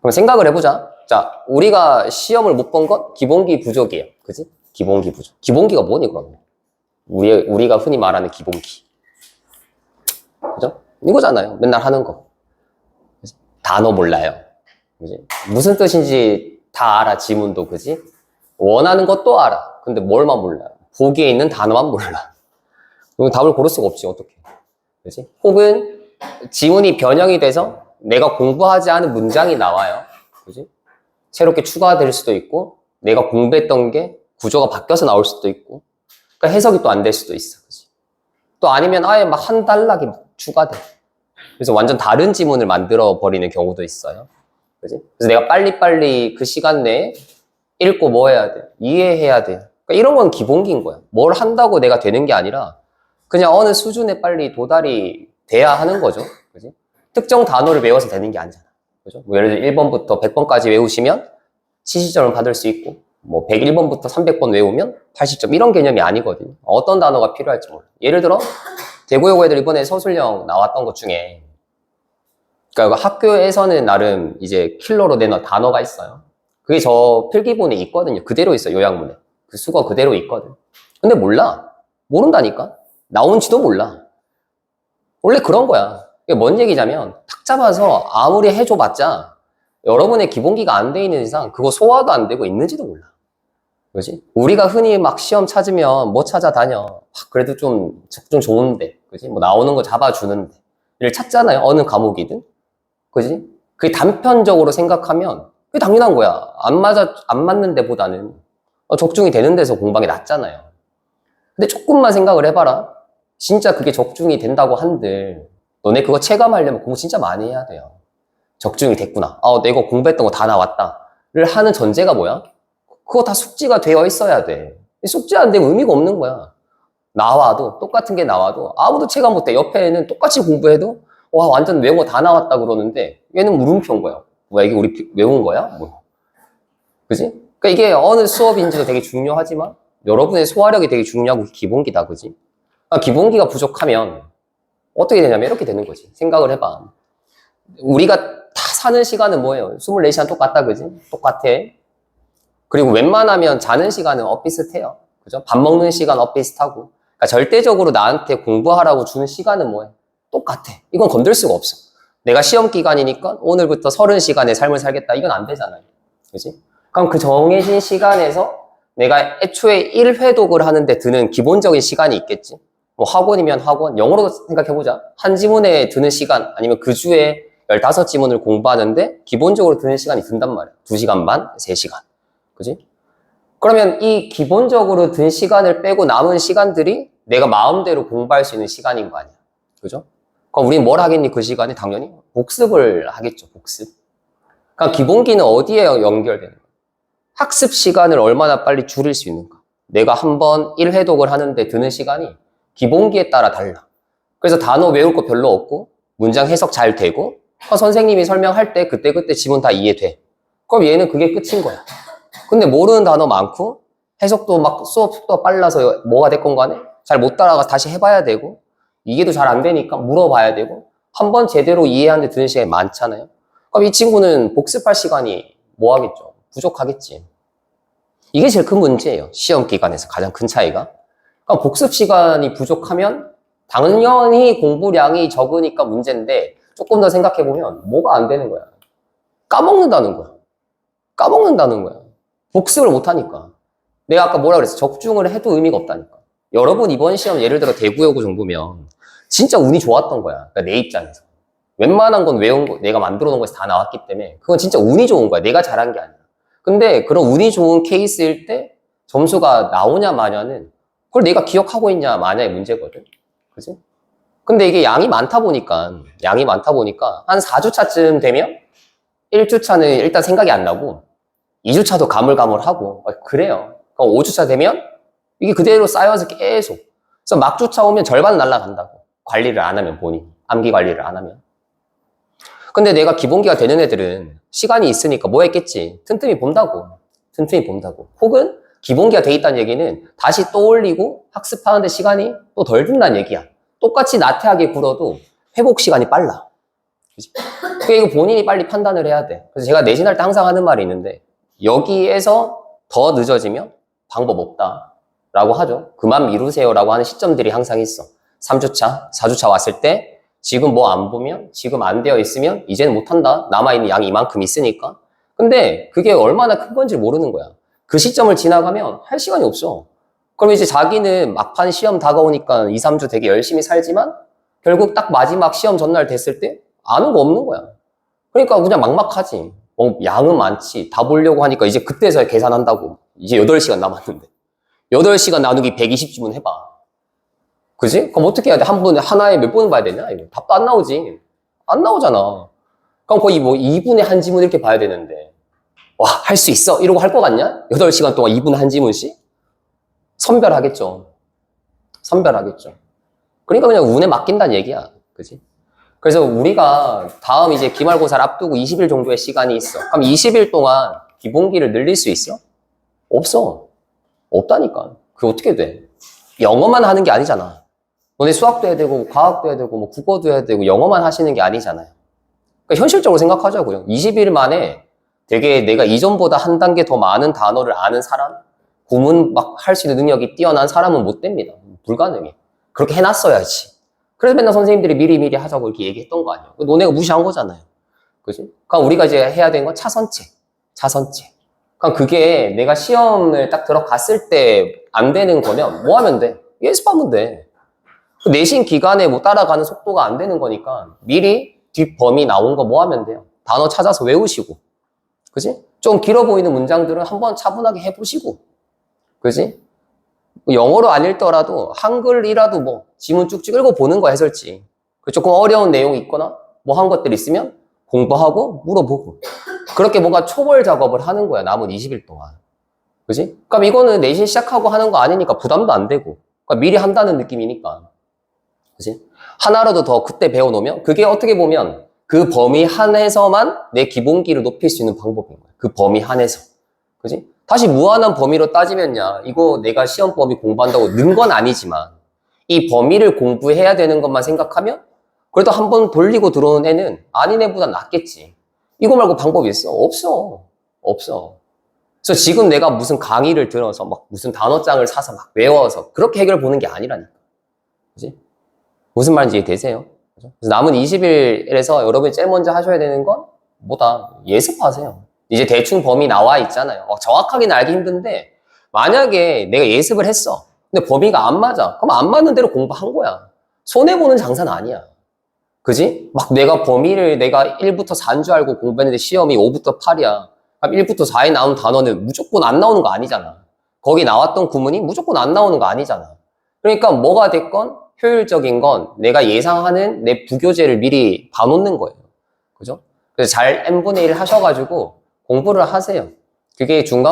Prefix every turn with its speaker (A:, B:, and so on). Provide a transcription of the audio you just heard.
A: 그럼 생각을 해보자. 자, 우리가 시험을 못 본 건 기본기 부족이에요. 그지? 기본기 부족. 기본기가 뭐니, 그러면? 우리, 우리가 흔히 말하는 기본기. 그죠? 이거잖아요. 맨날 하는 거. 그지? 단어 몰라요. 그지? 무슨 뜻인지 다 알아, 지문도. 그지? 원하는 것도 알아. 근데 뭘만 몰라요. 보기에 있는 단어만 몰라. 그럼 답을 고를 수가 없지, 어떻게. 그지? 혹은 지문이 변형이 돼서 내가 공부하지 않은 문장이 나와요. 그지? 새롭게 추가될 수도 있고, 내가 공부했던 게 구조가 바뀌어서 나올 수도 있고, 그러니까 해석이 또 안 될 수도 있어. 그지? 또 아니면 아예 막 한 단락이 막 추가돼. 그래서 완전 다른 지문을 만들어 버리는 경우도 있어요. 그지? 그래서 내가 빨리빨리 그 시간 내에 읽고 뭐 해야 돼? 이해해야 돼. 그러니까 이런 건 기본기인 거야. 뭘 한다고 내가 되는 게 아니라 그냥 어느 수준에 빨리 도달이 돼야 하는 거죠. 그지? 특정 단어를 외워서 되는 게 아니잖아. 그죠? 뭐 예를 들어 1번부터 100번까지 외우시면 70점을 받을 수 있고 뭐 101번부터 300번 외우면 80점 이런 개념이 아니거든요. 어떤 단어가 필요할지 몰라. 예를 들어 대구여고 애들 이번에 서술형 나왔던 것 중에 그러니까 학교에서는 나름 이제 킬러로 내놓은 단어가 있어요. 그게 저 필기본에 있거든요. 그대로 있어 요약문에. 그 수거 그대로 있거든. 근데 몰라. 모른다니까. 나온지도 몰라. 원래 그런 거야. 이게 뭔 얘기냐면 탁 잡아서 아무리 해줘봤자 여러분의 기본기가 안 돼 있는 이상 그거 소화도 안 되고 있는지도 몰라. 그지? 우리가 흔히 막 시험 찾으면 뭐 찾아다녀. 아, 그래도 좀, 좀 좋은데. 그지? 뭐 나오는 거 잡아주는데. 를 찾잖아요. 어느 과목이든. 그지? 그게 단편적으로 생각하면 그게 당연한 거야. 안 맞아, 안 맞는 데보다는 어, 적중이 되는 데서 공방이 낫잖아요. 근데 조금만 생각을 해봐라. 진짜 그게 적중이 된다고 한들 너네 그거 체감하려면 공부 진짜 많이 해야 돼요. 적중이 됐구나. 아, 내가 공부했던 거 다 나왔다.를 하는 전제가 뭐야? 그거 다 숙지가 되어 있어야 돼. 숙지 안 되면 의미가 없는 거야. 나와도 똑같은 게 나와도 아무도 체감 못 해. 옆에는 똑같이 공부해도 와 완전 외운 거 다 나왔다 그러는데 얘는 물음표인 거야. 뭐야 이게 우리 외운 거야? 뭐. 그지? 그러니까 이게 어느 수업인지도 되게 중요하지만 여러분의 소화력이 되게 중요하고 기본기다, 그지? 그러니까 기본기가 부족하면 어떻게 되냐면 이렇게 되는 거지. 생각을 해봐. 우리가 다 사는 시간은 뭐예요? 24시간 똑같다, 그지? 똑같아. 그리고 웬만하면 자는 시간은 엇비슷해요. 그죠? 밥 먹는 시간 엇비슷하고. 그러니까 절대적으로 나한테 공부하라고 주는 시간은 뭐예요? 똑같아. 이건 건들 수가 없어. 내가 시험 기간이니까 오늘부터 30시간의 삶을 살겠다. 이건 안 되잖아요. 그지? 그럼 그 정해진 시간에서 내가 애초에 1회독을 하는데 드는 기본적인 시간이 있겠지. 뭐 학원이면 학원, 영어로 생각해보자. 한 지문에 드는 시간, 아니면 그 주에 15지문을 공부하는데 기본적으로 드는 시간이 든단 말이야. 2시간 반, 3시간. 그지? 그러면 이 기본적으로 든 시간을 빼고 남은 시간들이 내가 마음대로 공부할 수 있는 시간인 거 아니야. 그죠? 그럼 우리는 뭘 하겠니? 그 시간에 당연히 복습을 하겠죠. 복습. 그러니까 기본기는 어디에 연결되는 거야? 학습 시간을 얼마나 빨리 줄일 수 있는가? 내가 한 번 1회독을 하는데 드는 시간이 기본기에 따라 달라. 그래서 단어 외울 거 별로 없고 문장 해석 잘 되고 어, 선생님이 설명할 때 그때 그때 지문 다 이해돼. 그럼 얘는 그게 끝인 거야. 근데 모르는 단어 많고 해석도 막 수업 속도가 빨라서 뭐가 됐건 간에 잘 못 따라가 다시 해봐야 되고 이게도 잘 안 되니까 물어봐야 되고 한 번 제대로 이해하는데 드는 시간이 많잖아요. 그럼 이 친구는 복습할 시간이 뭐 하겠죠? 부족하겠지. 이게 제일 큰 문제예요. 시험 기간에서 가장 큰 차이가. 그러니까 복습 시간이 부족하면 당연히 공부량이 적으니까 문제인데 조금 더 생각해 보면 뭐가 안 되는 거야? 까먹는다는 거야. 까먹는다는 거야. 복습을 못 하니까. 내가 아까 뭐라 그랬어? 적중을 해도 의미가 없다니까. 여러분 이번 시험 예를 들어 대구여고 정도면 진짜 운이 좋았던 거야. 그러니까 내 입장에서. 웬만한 건 외운 거, 내가 만들어 놓은 것이 다 나왔기 때문에 그건 진짜 운이 좋은 거야. 내가 잘한 게 아니라. 근데 그런 운이 좋은 케이스일 때 점수가 나오냐 마냐는 그걸 내가 기억하고 있냐 마냐의 문제거든. 그지? 근데 이게 양이 많다 보니까, 양이 많다 보니까 한 4주차쯤 되면 1주차는 일단 생각이 안 나고 2주차도 가물가물하고 어, 그래요. 그럼 5주차 되면 이게 그대로 쌓여서 계속. 그래서 막주차 오면 절반 날라간다고. 관리를 안 하면 본인. 암기 관리를 안 하면. 근데 내가 기본기가 되는 애들은 시간이 있으니까 뭐 했겠지? 틈틈이 본다고. 틈틈이 본다고. 혹은 기본기가 돼 있다는 얘기는 다시 떠올리고 학습하는데 시간이 또 덜 든다는 얘기야. 똑같이 나태하게 굴어도 회복 시간이 빨라. 그치? 그게 이거 본인이 빨리 판단을 해야 돼. 그래서 제가 내신할 때 항상 하는 말이 있는데 여기에서 더 늦어지면 방법 없다. 라고 하죠. 그만 미루세요. 라고 하는 시점들이 항상 있어. 3주차, 4주차 왔을 때 지금 뭐 안 보면 지금 안 되어 있으면 이제는 못한다. 남아있는 양이 이만큼 있으니까. 근데 그게 얼마나 큰 건지 모르는 거야. 그 시점을 지나가면 할 시간이 없어. 그럼 이제 자기는 막판 시험 다가오니까 2, 3주 되게 열심히 살지만 결국 딱 마지막 시험 전날 됐을 때 아는 거 없는 거야. 그러니까 그냥 막막하지. 어, 양은 많지. 다 보려고 하니까 이제 그때서야 계산한다고. 이제 8시간 남았는데. 8시간 나누기 120주문 해봐. 그지? 그럼 어떻게 해야 돼? 한 번에 하나에 몇번 봐야 되냐? 이거 답도 안 나오지. 안 나오잖아. 그럼 거의 뭐 2분에 한 지문 이렇게 봐야 되는데. 와, 할 수 있어. 이러고 할 것 같냐? 8시간 동안 2분에 한 지문씩? 선별하겠죠. 선별하겠죠. 그러니까 그냥 운에 맡긴다는 얘기야. 그지? 그래서 우리가 다음 이제 기말고사를 앞두고 20일 정도의 시간이 있어. 그럼 20일 동안 기본기를 늘릴 수 있어? 없어. 없다니까. 그게 어떻게 돼? 영어만 하는 게 아니잖아. 너네 수학도 해야 되고, 과학도 해야 되고, 뭐 국어도 해야 되고, 영어만 하시는 게 아니잖아요. 그러니까 현실적으로 생각하자고요. 20일 만에 되게 내가 이전보다 한 단계 더 많은 단어를 아는 사람, 구문 막 할 수 있는 능력이 뛰어난 사람은 못 됩니다. 불가능해. 그렇게 해놨어야지. 그래서 맨날 선생님들이 미리미리 하자고 이렇게 얘기했던 거 아니에요. 너네가 무시한 거잖아요. 그지? 그러니까 우리가 이제 해야 되는 건 차선책. 차선책. 그러니까 그게 내가 시험을 딱 들어갔을 때 안 되는 거면 뭐 하면 돼? 예습하면 돼. 그 내신 기간에 뭐 따라가는 속도가 안 되는 거니까 미리 뒷범위 나온 거 뭐 하면 돼요? 단어 찾아서 외우시고. 그지? 좀 길어 보이는 문장들은 한번 차분하게 해보시고. 그지? 영어로 안 읽더라도 한글이라도 뭐 지문 쭉쭉 읽어보는 거 해설지. 그 조금 어려운 내용이 있거나 뭐 한 것들 있으면 공부하고 물어보고. 그렇게 뭔가 초벌 작업을 하는 거야. 남은 20일 동안. 그지? 그럼 이거는 내신 시작하고 하는 거 아니니까 부담도 안 되고. 그러니까 미리 한다는 느낌이니까. 그지? 하나라도 더 그때 배워놓으면 그게 어떻게 보면 그 범위 한에서만 내 기본기를 높일 수 있는 방법인 거야. 그 범위 한에서. 그지? 다시 무한한 범위로 따지면야 이거 내가 시험 범위 공부한다고 는 건 아니지만 이 범위를 공부해야 되는 것만 생각하면 그래도 한 번 돌리고 들어오는 애는 아닌 애보다 낫겠지. 이거 말고 방법이 있어? 없어. 없어. 그래서 지금 내가 무슨 강의를 들어서 막 무슨 단어장을 사서 막 외워서 그렇게 해결 보는 게 아니라니까. 그지? 무슨 말인지 이해되세요? 그래서 남은 20일에서 여러분이 제일 먼저 하셔야 되는 건 뭐다? 예습하세요. 이제 대충 범위 나와 있잖아요. 어, 정확하게는 알기 힘든데 만약에 내가 예습을 했어. 근데 범위가 안 맞아. 그럼 안 맞는 대로 공부한 거야. 손해 보는 장사는 아니야. 그지? 막 내가 범위를 내가 1부터 4인 줄 알고 공부했는데 시험이 5부터 8이야. 그럼 1부터 4에 나온 단어는 무조건 안 나오는 거 아니잖아. 거기 나왔던 구문이 무조건 안 나오는 거 아니잖아. 그러니까 뭐가 됐건 효율적인 건 내가 예상하는 내 부교재를 미리 봐놓는 거예요. 그죠? 그래서 잘 n분의 1 하셔가지고 공부를 하세요. 그게 중간